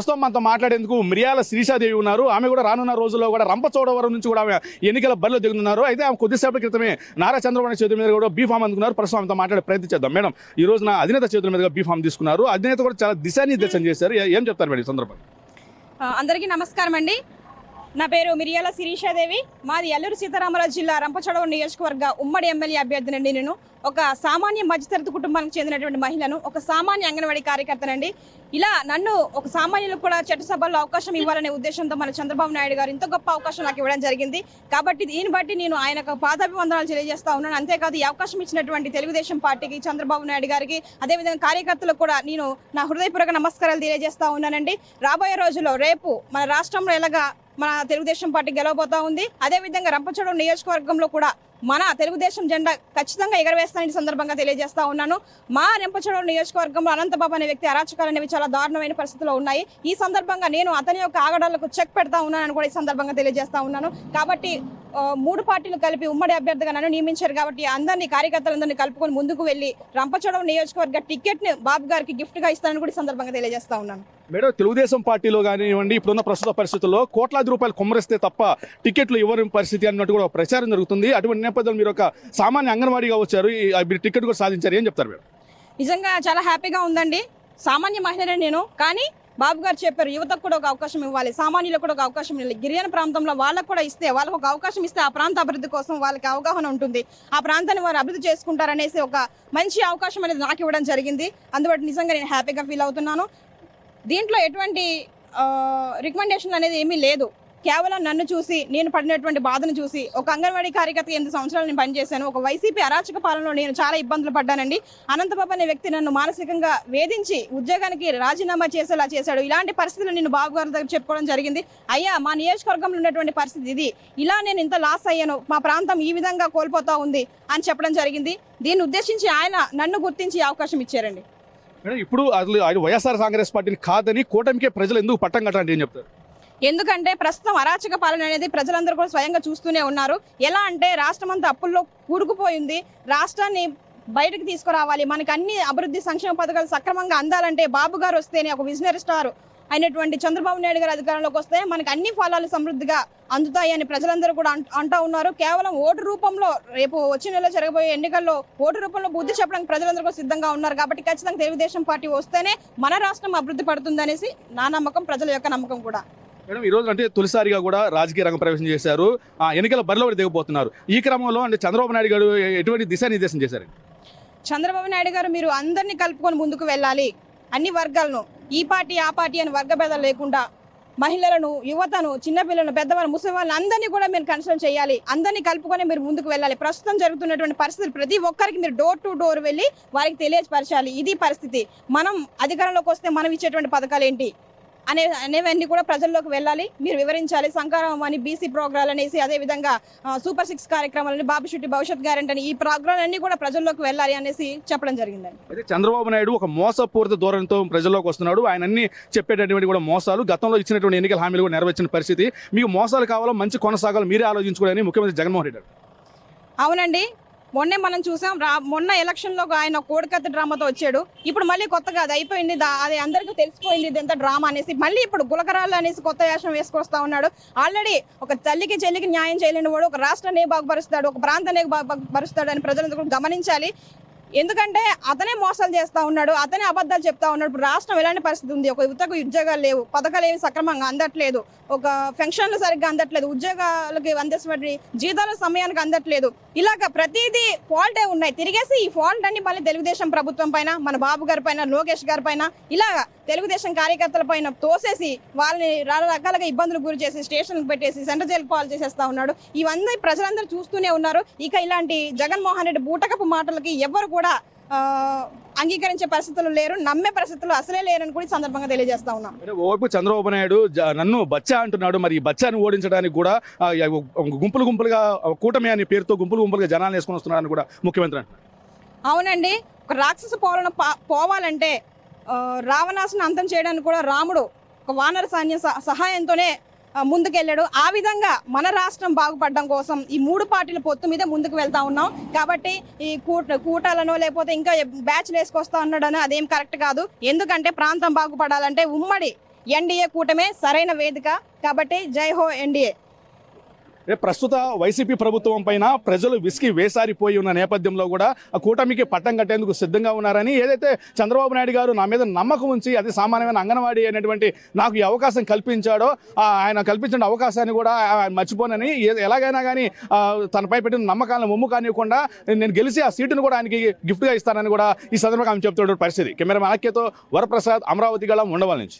ప్రస్తుతం మనతో మాట్లాడేందుకు మిరియాల శిరీషాదేవి ఉన్నారు. ఆమె కూడా రానున్న రోజుల్లో కూడా రంపచోడవరం నుంచి కూడా ఆమె ఎన్నికల బరిలో దిగుతున్నారు. అయితే ఆమె కొద్దిసేపటి క్రితమే నారా చంద్రబాబు చేతుల మీద కూడా బీఫామ్ అందుకున్నారు. ప్రస్తుతం ఆమెతో మాట్లాడే ప్రయత్నం చేద్దాం. మేడం ఈ రోజున అధినేత చేతుల మీదుగా బీ ఫామ్ తీసుకున్నారు. అధినేత కూడా చాలా దిశానిర్దేశం చేశారు. ఏం చెప్తారు మేడం ఈ సందర్భంగా అందరికీ నమస్కారం అండి. నా పేరు మిరియాల శిరీషాదేవి. మాది అల్లూరు సీతారామరాజు జిల్లా రంపచోడవరం నియోజకవర్గ ఉమ్మడి ఎమ్మెల్యే అభ్యర్థినండి నేను. ఒక సామాన్య మధ్యతరగతి కుటుంబానికి చెందినటువంటి మహిళను ఒక సామాన్య అంగన్వాడీ కార్యకర్తనండి ఇలా నన్ను ఒక సామాన్యులకు కూడా చట్టసభల్లో అవకాశం ఇవ్వాలనే ఉద్దేశంతో మన చంద్రబాబు నాయుడు గారు ఇంత గొప్ప అవకాశం నాకు ఇవ్వడం జరిగింది. కాబట్టి దీన్ని బట్టి నేను ఆయనకు పాదాభివందనాలు తెలియజేస్తా ఉన్నాను. అంతేకాదు ఈ అవకాశం ఇచ్చినటువంటి తెలుగుదేశం పార్టీకి చంద్రబాబు నాయుడు గారికి అదేవిధంగా కార్యకర్తలకు కూడా నేను నా హృదయపూర్వక నమస్కారాలు తెలియజేస్తా ఉన్నానండి. రాబోయే రోజుల్లో రేపు మన రాష్ట్రంలో ఎలాగా మన తెలుగుదేశం పార్టీ గెలవబోతా ఉంది. అదేవిధంగా రంపచోడవరం నియోజకవర్గంలో కూడా మన తెలుగుదేశం జెండా ఖచ్చితంగా ఎగరవేస్తానని సందర్భంగా తెలియజేస్తా ఉన్నాను. మా రెంపచోడు నియోజకవర్గంలో అనంతబాబు అనే వ్యక్తి అరాచకాలు అనేవి చాలా దారుణమైన పరిస్థితుల్లో ఉన్నాయి. ఈ సందర్భంగా నేను అతని యొక్క ఆగడాలకు చెక్ పెడతా ఉన్నానని కూడా ఈ సందర్భంగా తెలియజేస్తా ఉన్నాను. కాబట్టి మూడు పార్టీలు కలిపి ఉమ్మడి అభ్యర్థిగా నన్ను నియమించారు కాబట్టి అందరినీ కార్యకర్తలందరినీ కలుపుకొని ముందుకు వెళ్ళి రంపచోడవ నియోజకవర్గ టికెట్ని బాబు గారికి గిఫ్ట్గా ఇస్తానని కూడా ఈ సందర్భంగా తెలియజేస్తా ఉన్నాను. మేడం తెలుగుదేశం పార్టీలో కానివ్వండి ఇప్పుడున్న ప్రస్తుత పరిస్థితుల్లో కోట్లాది రూపాయలు కుమ్మరిస్తే తప్ప టికెట్లు ఇవ్వని పరిస్థితి అన్నట్టు కూడా ప్రచారం జరుగుతుంది. అటువంటి నేపథ్యంలో మీరు ఒక సామాన్య అంగన్వాడీగా వచ్చారు. మీరు టికెట్ కూడా సాధించారు. ఏం చెప్తారు మీరు నిజంగా చాలా హ్యాపీగా ఉందండి. సామాన్య మహిళనే నేను కానీ బాబు గారు చెప్పారు యువతకు కూడా ఒక అవకాశం ఇవ్వాలి సామాన్యులకు కూడా ఒక అవకాశం ఇవ్వాలి. గిరిజన ప్రాంతంలో వాళ్ళకు కూడా ఇస్తే వాళ్ళకు ఒక అవకాశం ఇస్తే ఆ ప్రాంత అభివృద్ధి కోసం వాళ్ళకి అవగాహన ఉంటుంది. ఆ ప్రాంతాన్ని వారు అభివృద్ధి చేసుకుంటారనేసి ఒక మంచి అవకాశం అనేది నాకు ఇవ్వడం జరిగింది. అందువల్ల నిజంగా నేను హ్యాపీగా ఫీల్ అవుతున్నాను. దీంట్లో ఎటువంటి రికమెండేషన్ అనేది ఏమీ లేదు. కేవలం నన్ను చూసి నేను పడినటువంటి బాధను చూసి ఒక అంగన్వాడీ కార్యకర్త ఎనిమిది సంవత్సరాలు నేను పనిచేశాను. ఒక వైసీపీ అరాచక పాలనలో నేను చాలా ఇబ్బందులు పడ్డానండి. అనంతబాబు అనే వ్యక్తి నన్ను మానసికంగా వేధించి ఉద్యోగానికి రాజీనామా చేసేలా చేశాడు. ఇలాంటి పరిస్థితులు నేను బాబు గారి దగ్గర చెప్పుకోవడం జరిగింది. అయ్యా మా నియోజకవర్గంలో ఉన్నటువంటి పరిస్థితి ఇది. ఇలా నేను ఇంత లాస్ అయ్యాను. మా ప్రాంతం ఈ విధంగా కోల్పోతా ఉంది అని చెప్పడం జరిగింది. దీన్ని ఉద్దేశించి ఆయన నన్ను గుర్తించి అవకాశం ఇచ్చారండి. ఇప్పుడు అసలు ఆయన వైఎస్ఆర్ కాంగ్రెస్ పార్టీని కాదని కూటమికే ప్రజలు ఎందుకు పట్టం కట్టండి ఏం చెప్తారు? ఎందుకంటే ప్రస్తుతం అరాచక పాలన అనేది ప్రజలందరూ కూడా స్వయంగా చూస్తూనే ఉన్నారు. ఎలా అంటే రాష్ట్రం అంతా అప్పుల్లో కూరుకుపోయింది రాష్ట్రాన్ని బయటకు తీసుకురావాలి. మనకి అన్ని అభివృద్ధి సంక్షేమ పథకాలు సక్రమంగా అందాలంటే బాబు గారు వస్తేనే ఒక విజనరీ స్టార్ అయినటువంటి చంద్రబాబు నాయుడు గారు అధికారంలోకి వస్తే మనకి అన్ని ఫలాలు సమృద్ధిగా అందుతాయి అని ప్రజలందరూ కూడా అంటూ అంటా ఉన్నారు. కేవలం ఓటు రూపంలో రేపు వచ్చే నెలలో జరగబోయే ఎన్నికల్లో ఓటు రూపంలో బుద్ధి చెప్పడానికి ప్రజలందరూ కూడా సిద్ధంగా ఉన్నారు కాబట్టి ఖచ్చితంగా తెలుగుదేశం పార్టీ వస్తేనే మన రాష్ట్రం అభివృద్ధి పడుతుంది అనేసి నా నమ్మకం ప్రజల యొక్క నమ్మకం కూడా. మేడం ఈ రోజు అంటే తొలిసారిగా కూడా రాజకీయ రంగ ప్రవేశం చేశారు. ఎన్నికల బరిలో దిగబోతున్నారు. ఈ క్రమంలో అంటే చంద్రబాబు నాయుడు గారు ఎటువంటి దిశానిర్దేశం చేశారు చంద్రబాబు నాయుడు గారు మీరు అందరినీ కలుపుకొని ముందుకు వెళ్ళాలి. అన్ని వర్గాలను ఈ పార్టీ ఆ పార్టీ అని వర్గ భేదాలు లేకుండా మహిళలను యువతను చిన్నపిల్లలను పెద్దవాళ్ళు ముసలి వాళ్ళని అందరినీ కూడా మీరు కన్సల్ట్ చేయాలి. అందరినీ కలుపుకొని మీరు ముందుకు వెళ్ళాలి. ప్రస్తుతం జరుగుతున్నటువంటి పరిస్థితులు ప్రతి ఒక్కరికి మీరు డోర్ టు డోర్ వెళ్ళి వారికి తెలియపరచాలి. ఇది పరిస్థితి. మనం అధికారంలోకి వస్తే మనం ఇచ్చేటువంటి పథకాలు ఏంటి? అనే అనేవన్నీ కూడా ప్రజల్లోకి వెళ్ళాలి. మీరు వివరించాలి. సంకారం అని బీసీ ప్రోగ్రాలు అనేసి అదేవిధంగా సూపర్ సిక్స్ కార్యక్రమాలని బాబు శెట్టి భవిష్యత్ గ్యారెంటీ అని ఈ ప్రోగ్రాం అన్ని కూడా ప్రజల్లోకి వెళ్ళాలి అనేసి చెప్పడం జరిగిందండి. అయితే చంద్రబాబు నాయుడు ఒక మోసపూరిత ధోరణితో ప్రజల్లోకి వస్తున్నాడు. ఆయన అన్ని చెప్పేటటువంటి కూడా మోసాలు గతంలో ఇచ్చినటువంటి ఎన్నికల హామీలు కూడా నెరవేర్చిన పరిస్థితి. మీకు మోసాలు కావాలో? మంచి కొనసాగాలి మీరే ఆలోచించుకోవాలని ముఖ్యమంత్రి జగన్మోహన్ రెడ్డి. అవునండి. మొన్నే మనం చూసాం రా మొన్న ఎలక్షన్లో ఆయన కోడికత్త డ్రామాతో వచ్చాడు. ఇప్పుడు మళ్ళీ కొత్తగా అది అయిపోయింది అది అందరికీ తెలిసిపోయింది ఇదంతా డ్రామా అనేసి. మళ్ళీ ఇప్పుడు గులకరాలు అనేసి కొత్త వేషం వేసుకొస్తా ఉన్నాడు. ఆల్రెడీ ఒక తల్లికి చెల్లికి న్యాయం చేయలేని వాడు ఒక రాష్ట్రాన్ని బాగుపరుస్తాడు ఒక ప్రాంతాన్ని బాగుపరుస్తాడు అని ప్రజలందరూ గమనించాలి. ఎందుకంటే అతనే మోసాలు చేస్తా ఉన్నాడు అతనే అబద్ధాలు చెప్తా ఉన్నాడు. ఇప్పుడు రాష్ట్రం ఎలాంటి పరిస్థితి ఉంది? ఒక యువతకు ఉద్యోగాలు లేవు పథకాలు ఏమి సక్రమంగా అందట్లేదు ఒక పెన్షన్లు సరిగ్గా అందట్లేదు ఉద్యోగాలకి అందేసినటువంటి జీతాలు సమయానికి అందట్లేదు. ఇలాగ ప్రతిదీ ఫాల్టే ఉన్నాయి. తిరిగేసి ఈ ఫాల్ట్ అన్ని మళ్ళీ తెలుగుదేశం ప్రభుత్వం పైన మన బాబు గారి పైన లోకేష్ గారి పైన ఇలాగ తెలుగుదేశం కార్యకర్తల పైన తోసేసి వాళ్ళని రకరకాలుగా ఇబ్బందులు గురి చేసి స్టేషన్లకు పెట్టేసి సెంటర్ జైలు పాలు చేసేస్తా ఉన్నాడు. ఇవన్నీ ప్రజలందరూ చూస్తూనే ఉన్నారు. ఇక ఇలాంటి జగన్మోహన్ రెడ్డి బూటకపు మాటలకి ఎవరు కూడా ఆ, అంగీకరించే పరిస్థితులు లేరు నమ్మే పరిస్థితులు అసలే లేరని కూడా సందర్భంగా తెలియజేస్తా ఉన్నాం. ఓవైపు చంద్రబాబు నాయుడు నన్ను బచ్చా అంటున్నాడు మరి ఈ బచ్చాని ఓడించడానికి కూడా గుంపులు గుంపులుగా కూటమి అనే పేరుతో గుంపులు గుంపులుగా జనాలు వేసుకొని వస్తున్నారని కూడా ముఖ్యమంత్రి అవునండి ఒక రాక్షస పాలన పోవాలంటే రావణాసుని అంతం చేయడానికి కూడా రాముడు ఒక వానర సైన్య సహ- సహాయంతోనే ముందుకెళ్ళాడు. ఆ విధంగా మన రాష్ట్రం బాగుపడడం కోసం ఈ మూడు పార్టీల పొత్తు మీద ముందుకు వెళ్తా ఉన్నాం. కాబట్టి ఈ కూట కూటాలనో లేకపోతే ఇంకా బ్యాచ్లు వేసుకొస్తా ఉన్నాడని అదేం కరెక్ట్ కాదు. ఎందుకంటే ప్రాంతం బాగుపడాలంటే ఉమ్మడి ఎన్డీఏ కూటమే సరైన వేదిక. కాబట్టి జై హో ఎన్డీఏ ప్రస్తుత వైసీపీ ప్రభుత్వం పైన ప్రజలు విసికి వేసారిపోయి ఉన్న నేపథ్యంలో కూడా ఆ కూటమికి పట్టం కట్టేందుకు సిద్ధంగా ఉన్నారని ఏదైతే చంద్రబాబు నాయుడు గారు నా మీద నమ్మకం ఉంచి అది సామాన్యమైన అంగన్వాడీ అనేటువంటి నాకు ఈ అవకాశం కల్పించాడో ఆ ఆయన కల్పించిన అవకాశాన్ని కూడా మర్చిపోనని ఎలాగైనా కానీ తనపై పెట్టిన నమ్మకాలను ముమ్ము కానివ్వకుండా నేను గెలిచి ఆ సీటును కూడా ఆయనకి గిఫ్ట్గా ఇస్తానని కూడా ఈ సందర్భంగా ఆమె చెప్తున్న పరిస్థితి. కెమెరా అలక్యతో వరప్రసాద్ అమరావతి గళం ఉండవాల నుంచి.